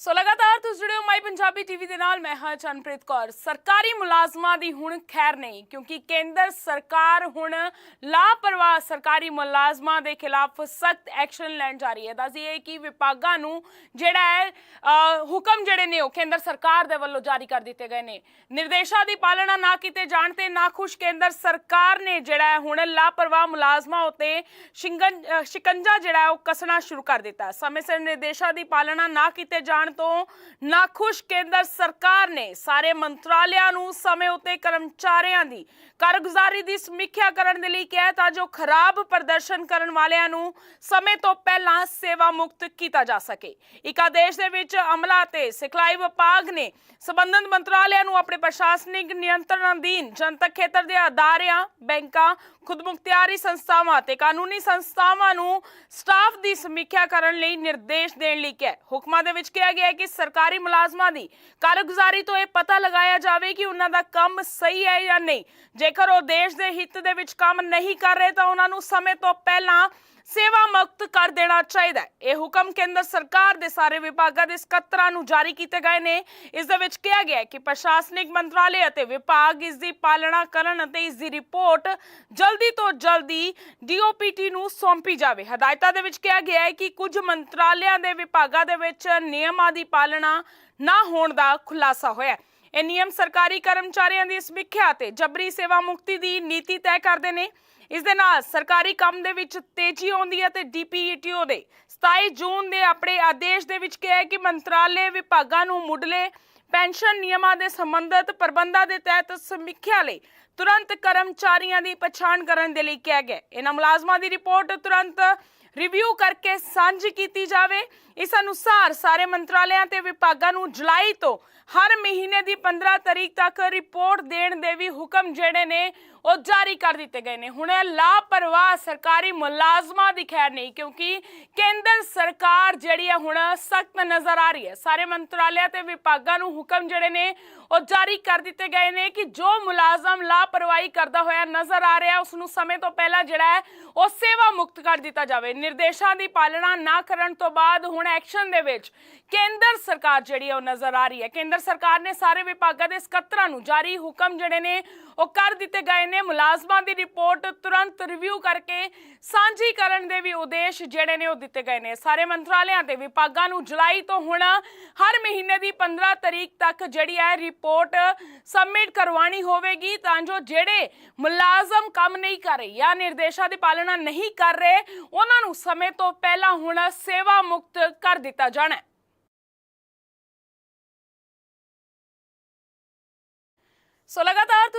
ਸੋ ਲਗਾਤਾਰ ਤੁਸੀਂ ਜੁੜੇ ਹੋ ਮਾਈ ਪੰਜਾਬੀ ਟੀਵੀ ਦੇ ਨਾਲ ਮੈਂ ਹਾਂ ਚੰਨਪ੍ਰੀਤ ਕੌਰ। ਸਰਕਾਰੀ ਮੁਲਾਜ਼ਮਾਂ ਦੀ ਹੁਣ ਖੈਰ ਨਹੀਂ ਕਿਉਂਕਿ ਕੇਂਦਰ ਸਰਕਾਰ ਹੁਣ ਲਾਪਰਵਾਹ ਸਰਕਾਰੀ ਮੁਲਾਜ਼ਮਾਂ ਦੇ ਖਿਲਾਫ ਸਖਤ ਐਕਸ਼ਨ ਲੈਣ ਜਾ ਰਹੀ ਹੈ। ਦੱਸਦੀਏ ਕਿ ਵਿਭਾਗਾਂ ਨੂੰ ਜਿਹੜਾ ਹੈ ਅ, ਹੁਕਮ ਜਿਹੜੇ ਨੇ ਉਹ ਕੇਂਦਰ ਸਰਕਾਰ ਦੇ ਵੱਲੋਂ ਜਾਰੀ ਕਰ ਦਿੱਤੇ ਗਏ ਨੇ। ਨਿਰਦੇਸ਼ਾਂ ਦੀ ਪਾਲਣਾ ਨਾ ਕੀਤੇ ਜਾਣ ਤੇ ਨਾਖੁਸ਼ ਕੇਂਦਰ ਸਰਕਾਰ ਨੇ ਜਿਹੜਾ ਹੈ ਹੁਣ ਲਾਪਰਵਾਹ ਮੁਲਾਜ਼ਮਾਂ ਉਤੇ ਸ਼ਿੰਗਨ ਸ਼ਿਕੰਜਾ ਜਿਹੜਾ ਹੈ ਉਹ ਕੱਸਣਾ ਸ਼ੁਰੂ ਕਰ ਦਿੱਤਾ। ਸਮੇਂ ਸਿਰ ਨਿਰਦੇਸ਼ਾਂ ਦੀ ਪਾਲਣਾ ਨਾ ਕੀਤੇ ਜਾਣ ਤੋਂ ਨਾਖੁਸ਼ ਕੇਂਦਰ ਸਰਕਾਰ ਨੇ ਸਾਰੇ ਮੰਤਰਾਲਿਆਂ ਨੂੰ ਸਮੇਂ ਉਤੇ ਕਰਮਚਾਰੀਆਂ ਦੀ ਕਾਰਗੁਜ਼ਾਰੀ ਦੀ ਸਮੀਖਿਆ ਕਰਨ ਦੇ ਲਈ ਕਿਹਾ ਤਾਂ ਜੋ ਖਰਾਬ ਪ੍ਰਦਰਸ਼ਨ ਕਰਨ ਵਾਲਿਆਂ ਨੂੰ ਸਮੇਂ ਤੋਂ ਪਹਿਲਾਂ ਸੇਵਾ ਮੁਕਤ ਕੀਤਾ ਜਾ ਸਕੇ। ਇੱਕ ਆਦੇਸ਼ ਦੇ ਵਿੱਚ ਅਮਲਾ ਤੇ ਸਿਖਲਾਈ ਵਿਭਾਗ ਨੇ ਸਬੰਧਤ ਮੰਤਰਾਲਿਆਂ ਨੂੰ ਆਪਣੇ ਪ੍ਰਸ਼ਾਸਨਿਕ ਨਿਯੰਤਰਣ ਅਧੀਨ ਜਨਤਕ ਖੇਤਰ ਦੇ ਅਦਾਰਿਆਂ, ਬੈਂਕਾਂ, ਖੁਦਮੁਖਤਿਆਰੀ ਸੰਸਥਾਵਾਂ ਤੇ ਕਾਨੂੰਨੀ ਸੰਸਥਾਵਾਂ ਨੂੰ ਸਟਾਫ ਦੀ ਸਮੀਖਿਆ ਕਰਨ ਲਈ ਨਿਰਦੇਸ਼ ਦੇਣ ਲਈ ਕਿਹਾ ਹੁਕਮਾਂ ਦੇ ਵਿੱਚ ਕਿਹਾ ਗਿਆ ਕਿ ਸਰਕਾਰੀ ਮੁਲਾਜ਼ਮਾਂ ਦੀ ਕਾਰਗੁਜ਼ਾਰੀ ਤੋਂ ਇਹ ਪਤਾ ਲਗਾਇਆ ਜਾਵੇ ਕਿ ਉਹਨਾਂ ਦਾ ਕੰਮ ਸਹੀ ਹੈ ਜਾਂ ਨਹੀਂ। ਜੇਕਰ ਉਹ ਦੇਸ਼ ਦੇ ਹਿੱਤ ਦੇ ਵਿੱਚ ਕੰਮ ਨਹੀਂ ਕਰ ਰਹੇ ਤਾਂ ਉਹਨਾਂ ਨੂੰ ਸਮੇਂ ਤੋਂ ਪਹਿਲਾਂ ਸੇਵਾ ਮੁਕਤ ਕਰ ਦੇਣਾ ਚਾਹੀਦਾ ਹੈ। ਇਹ ਹੁਕਮ ਕੇਂਦਰ ਸਰਕਾਰ ਦੇ ਸਾਰੇ ਵਿਭਾਗਾਂ ਦੇ ਸਕੱਤਰਾਂ ਨੂੰ ਜਾਰੀ ਕੀਤੇ ਗਏ ਨੇ। ਇਸ ਦੇ ਵਿੱਚ ਕਿਹਾ ਗਿਆ ਹੈ ਕਿ ਪ੍ਰਸ਼ਾਸਨਿਕ ਮੰਤਰਾਲੇ ਅਤੇ ਵਿਭਾਗ ਇਸ ਦੀ ਪਾਲਣਾ ਕਰਨ ਅਤੇ ਇਸ ਦੀ ਰਿਪੋਰਟ ਜਲਦੀ ਤੋਂ ਜਲਦੀ ਡੀਓਪੀਟੀ ਨੂੰ ਸੌਂਪੀ ਜਾਵੇ। ਹਦਾਇਤਾਂ ਦੇ ਵਿੱਚ ਕਿਹਾ ਗਿਆ ਹੈ ਕਿ ਕੁਝ ਮੰਤਰਾਲਿਆਂ ਦੇ ਵਿਭਾਗਾਂ ਦੇ ਵਿੱਚ ਨਿਯਮਾਂ ਦੀ ਪਾਲਣਾ ਨਾ ਹੋਣ ਦਾ ਖੁਲਾਸਾ ਹੋਇਆ ਹੈ। ਇਹ ਨਿਯਮ ਸਰਕਾਰੀ ਕਰਮਚਾਰੀਆਂ ਦੀ ਸਮੀਖਿਆ ਤੇ ਜਬਰੀ ਸੇਵਾ ਮੁਕਤੀ ਦੀ ਨੀਤੀ ਤੈਅ ਕਰਦੇ ਨੇ। ਇਸ ਦੇ ਨਾਲ ਸਰਕਾਰੀ ਕੰਮ ਦੇ ਵਿੱਚ ਤੇਜ਼ੀ ਆਉਂਦੀ ਹੈ ਤੇ ਡੀਪੀਈਟੀਓ ਦੇ 27 ਜੂਨ ਦੇ ਆਪਣੇ ਆਦੇਸ਼ ਦੇ ਵਿੱਚ ਕਿਹਾ ਹੈ ਕਿ ਮੰਤਰਾਲੇ ਵਿਭਾਗਾਂ ਨੂੰ ਮੁੱਢਲੇ ਪੈਨਸ਼ਨ ਨਿਯਮਾਂ ਦੇ ਸੰਬੰਧਿਤ ਪ੍ਰਬੰਧਾਂ ਦੇ ਤਹਿਤ ਸਮੀਖਿਆ ਲਈ ਤੁਰੰਤ ਕਰਮਚਾਰੀਆਂ ਦੀ ਪਛਾਣ ਕਰਨ ਦੇ ਲਈ ਕਿਹਾ ਗਿਆ ਇਹਨਾਂ ਮੁਲਾਜ਼ਮਾਂ ਦੀ ਰਿਪੋਰਟ ਤੁਰੰਤ ਰਿਵਿਊ ਕਰਕੇ ਸਾਂਝੀ ਕੀਤੀ ਜਾਵੇ। ਇਸ ਅਨੁਸਾਰ ਸਾਰੇ ਮੰਤਰਾਲਿਆਂ ਤੇ ਵਿਭਾਗਾਂ ਨੂੰ ਜੁਲਾਈ ਤੋਂ ਹਰ ਮਹੀਨੇ ਦੀ 15 ਤਰੀਕ ਤੱਕ ਰਿਪੋਰਟ ਦੇਣ ਦੇ ਵੀ ਹੁਕਮ ਜਿਹੜੇ ਨੇ ਉਹ ਜਾਰੀ ਕਰ ਦਿੱਤੇ ਗਏ ਨੇ। ਹੁਣ ਇਹ ਲਾਪਰਵਾਹ ਸਰਕਾਰੀ ਮੁਲਾਜ਼ਮਾਂ ਦੀ ਖੈਰ ਨਹੀਂ, ਕਿਉਂਕਿ ਕੇਂਦਰ ਸਰਕਾਰ ਜਿਹੜੀ ਹੈ ਹੁਣ ਸਖਤ ਨਜ਼ਰ ਆ ਰਹੀ ਹੈ। ਸਾਰੇ ਮੰਤਰਾਲਿਆਂ ਤੇ ਵਿਭਾਗਾਂ ਨੂੰ ਹੁਕਮ ਜਿਹੜੇ ਨੇ, ਉਹ ਜਾਰੀ ਕਰ ਦਿੱਤੇ ਗਏ ਨੇ ਕਿ ਜੋ ਮੁਲਾਜ਼ਮ ਲਾਪਰਵਾਹੀ ਕਰਦਾ ਹੋਇਆ ਨਜ਼ਰ ਆ ਰਿਹਾ ਉਸ ਨੂੰ ਸਮੇਂ ਤੋਂ ਪਹਿਲਾਂ ਜਿਹੜਾ ਹੈ, ਉਹ ਸੇਵਾ ਮੁਕਤ ਕਰ ਦਿੱਤਾ ਜਾਵੇ। ਨਿਰਦੇਸ਼ਾਂ ਦੀ ਪਾਲਣਾ ਨਾ ਕਰਨ ਤੋਂ ਬਾਅਦ ਹੁਣ ਐਕਸ਼ਨ ਦੇ ਵਿੱਚ ਕੇਂਦਰ ਸਰਕਾਰ ਜਿਹੜੀ ਹੈ, ਉਹ ਨਜ਼ਰ ਆ ਰਹੀ ਹੈ। ਕੇਂਦਰ ਸਰਕਾਰ ਨੇ ਸਾਰੇ ਵਿਭਾਗਾਂ ਦੇ ਸਕੱਤਰਾਂ ਨੂੰ ਜਾਰੀ ਹੁਕਮ ਜਿਹੜੇ ਨੇ, ਉਹ ਕਰ ਦਿੱਤੇ ਗਏ ਨੇ ਮੁਲਾਜ਼ਮਾਂ ਦੀ ਰਿਪੋਰਟ ਤੁਰੰਤ ਰਿਵਿਊ ਕਰਕੇ ਸਾਂਝੀ ਕਰਨ ਦੇ ਵੀ ਉਦੇਸ਼ ਜਿਹੜੇ ਨੇ ਉਹ ਦਿੱਤੇ ਗਏ ਨੇ। ਸਾਰੇ ਮੰਤਰਾਲਿਆਂ ਤੇ ਵਿਭਾਗਾਂ ਨੂੰ ਜੁਲਾਈ ਤੋਂ ਹੁਣ ਹਰ ਮਹੀਨੇ ਦੀ 15 ਤਰੀਕ ਤੱਕ ਜਿਹੜੀ ਹੈ ਰਿਪੋਰਟ ਸਬਮਿਟ ਕਰਵਾਣੀ ਹੋਵੇਗੀ। ਤਾਂ ਜੋ ਜਿਹੜੇ ਮੁਲਾਜ਼ਮ ਕੰਮ ਨਹੀਂ ਕਰ ਰਹੇ ਜਾਂ ਨਿਰਦੇਸ਼ਾਂ ਦੀ ਪਾਲਣਾ ਨਹੀਂ ਕਰ ਰਹੇ, ਉਹਨਾਂ ਨੂੰ ਸਮੇਂ ਤੋਂ ਪਹਿਲਾਂ ਹੁਣ ਸੇਵਾ ਮੁਕਤ ਕਰ ਦਿੱਤਾ ਜਾਣਾ ਹੈ। ਸੋ ਲਗਾਤਾਰ